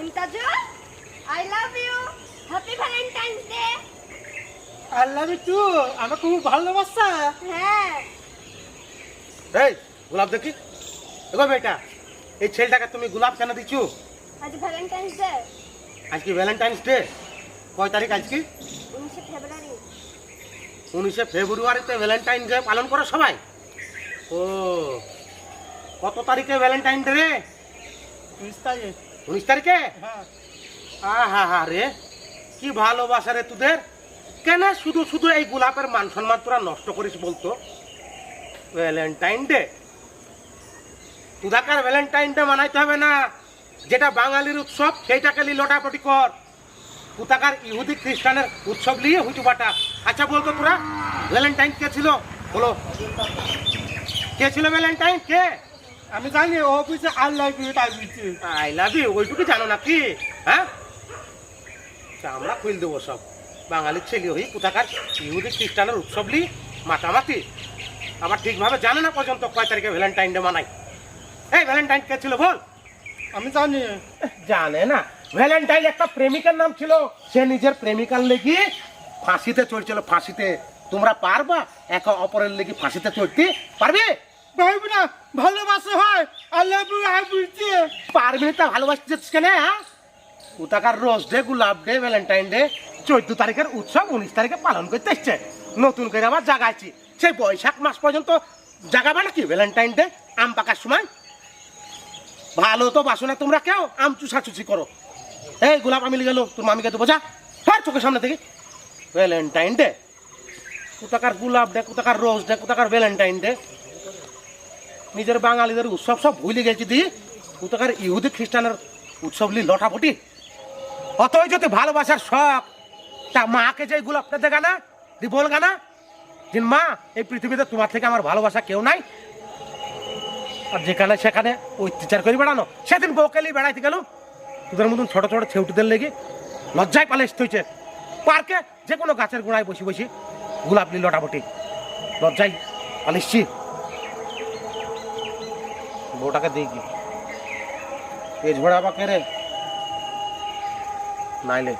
ইমতাজু I love you happy Valentine's day আল্লাহ বিটু আমাকে খুব ভালোবাসা। হ্যাঁ। এই গোলাপ দেখি। দেখো বেটা এই ছেলেটাকে তুমি গোলাপ কেন দিচ্ছ? আজ ভ্যালেন্টাইন্স ডে আজকে ভ্যালেন্টাইন্স ডে কয় তারিখ আজকে উনিশে ফেব্রুয়ারি উনিশে ফেব্রুয়ারিতে ভ্যালেন্টাইন ডে পালন করো সবাই। ও কত তারিখে ভ্যালেন্টাইন ডে রে? মিস্তাই উনিশ তারিখে? হ্যাঁ হা রে, কি ভালোবাসা রে তোদের। কেন শুধু শুধু এই গোলাপের মান সম্মান তোরা নষ্ট করিস বলতো? ভ্যালেন্টাইন ডে তোদাকার ভ্যালেন্টাইন ডে মানাইতে হবে না। যেটা বাঙালির উৎসব, সেইটাকে লি লোটাপটি কর। কোথাকার ইহুদি খ্রিস্টানের উৎসব নিয়ে হুচু বাটা। আচ্ছা বলতো তোরা ভ্যালেন্টাইন কে ছিল? বলো। কে ছিল ভ্যালেন্টাইন কে? আমি জানি ও বুঝছে আল্লাহ বিটু তাই বুঝছি আই লাভ ইউ ওইটুকু জানো না কি হ্যাঁ আমরা খুল দেবো সব। বাঙালির ছেলে হই কোথাকার ইহুদি খ্রিস্টানের উৎসব লি মাতামাতি। আবার ঠিকভাবে জানে না পর্যন্ত কয় তারিখে ভ্যালেন্টাইন ডে মানাই এই ভ্যালেন্টাইন কে ছিল বল? আমি জানি। জানে না। ভ্যালেন্টাইন একটা প্রেমিকার নাম ছিল সে নিজের প্রেমিকার লেগে ফাঁসিতে চড়ছিল। ফাঁসিতে তোমরা পারবা? একে অপরের লেগে ফাঁসিতে চড়তে পারবে? হয়। পারবে তা হ্যাঁ? রোজ ডে ডে চোদ্দ তারিখের উৎসব, উনিশ তারিখে পালন নতুন করে জাগাইছি। বৈশাখ মাস পর্যন্ত আম পাকার সময়? ভালো তো বাসো না তোমরা কেউ, আম চুষাচুষি করো। এই গোলাপ আমি গেল তোর মামিকে তো বোঝা হ্যাঁ চোখের সামনে থেকে ভ্যালেন্টাইন ডে কোথাকার গোলাপ ডে কোথাকার রোজ ডে কোথাকার ভ্যালেন্টাইন ডে নিজের বাঙালিদের উৎসব সব ভুলে গেছি দি। কোথাকার ইহুদি খ্রিস্টানের উৎসব লি লটাফটি অতই যদি ভালোবাসার শখ, তা মাকে যে গোলাপটা দেখা না, দি বল গানা যে মা, এই পৃথিবীতে তোমার থেকে আমার ভালোবাসা কেউ নাই। আর যেখানে সেখানে অত্যাচার করে বেড়ানো, সেদিন বউকেলি বেড়াইতে গেল তোদের মতন ছোট ছোট ছেউটিদের লেগে লজ্জায় পালে এসতে হয়েছে পার্কে যে কোনো গাছের গোড়ায় বসে বসে গোলাপ লি লটাফটি লজ্জায় পালিসছি বউটাকে দেখি পেজ ভরা বা কে রে নাইলে